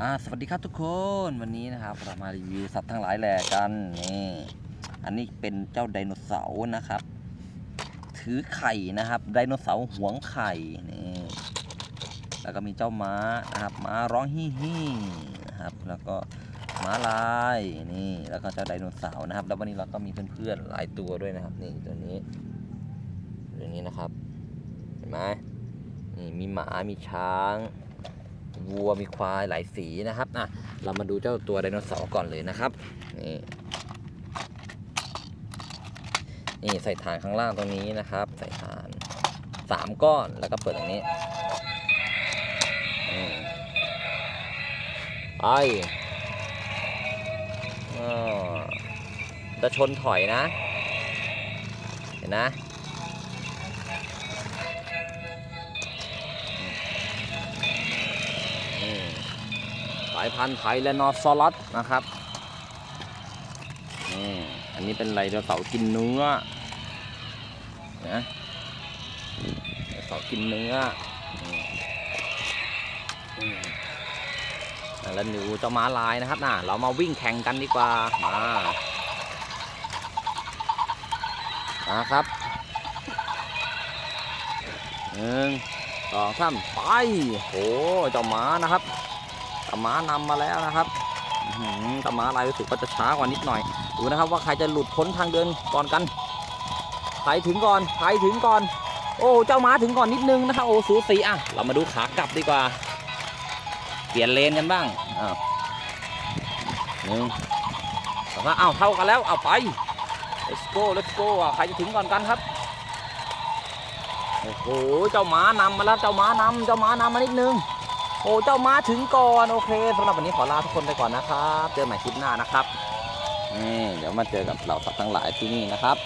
อ่าสวัสดีครับทุกคนวันนี้นะครับเรามารีวิวสัตว์ทั้งหลายแหล่กันนี่อันนี้เป็นเจ้าไดโนเสาร์นะครับ ถือไข่นะครับไดโนเสาร์หวงไข่นี่แล้วก็มีเจ้าม้านะครับม้าร้องฮิฮินะครับแล้วก็ม้าลายนี่แล้วก็เจ้าไดโนเสาร์นะครับแล้ววันนี้เราก็มีเพื่อนๆหลายตัวด้วยนะครับนี่ตัวนี้ตัวนี้นะครับเห็นไหมนี่มีหมามีช้าง วัวมีควายหลายสีนะครับอะเรามาดูเจ้าตัวไดโนเสาร์ก่อนเลยนะครับนี่นี่ใส่ฐานข้างล่างตรงนี้นะครับ ใส่ฐานสามก้อนแล้วก็เปิดอย่างนี้อืมไปอ้อจะชนถอยนะ เห็นนะ สายพันธุ์ไทยและนอร์ซอลัสนะครับนี่อันนี้เป็นไรเดโนเสากินเนื้อนะไดโนเสากินเนื้อแล้วหนูเจ้าม้าลายนะครับน่ะเรามาวิ่งแข่งกันดีกว่ามามาครับหนึ่งสองสามไปโอ้เจ้าหมานะครับ เจ้าหมานำมาแล้วนะครับอื้อหือเจ้าหมาลายรู้สึกว่าจะช้ากว่านิดหน่อย ดูนะครับว่าใครจะหลุดพ้นทางเดินก่อนกันใครถึงก่อนใครถึงก่อน โอ้ เจ้าหมาถึงก่อนนิดนึงนะครับโอ้สูสีอะ เรามาดูขากลับดีกว่า เปลี่ยนเลนกันบ้างอ้าวหนึ่งสองอ้าวเท่ากันแล้วเอาไป let's go let's go อะใครจะถึงก่อนกันครับโอ้โห เจ้าม้านำมาแล้ว เจ้าม้านำเจ้าม้านำมานิดนึง โอ้เจ้าม้าถึงก่อนโอเคสำหรับวันนี้ขอลาทุกคนไปก่อนนะครับเจอใหม่คลิปหน้านะครับนี่เดี๋ยวมาเจอกับเหล่าสัตว์ทั้งหลายที่นี่นะครับ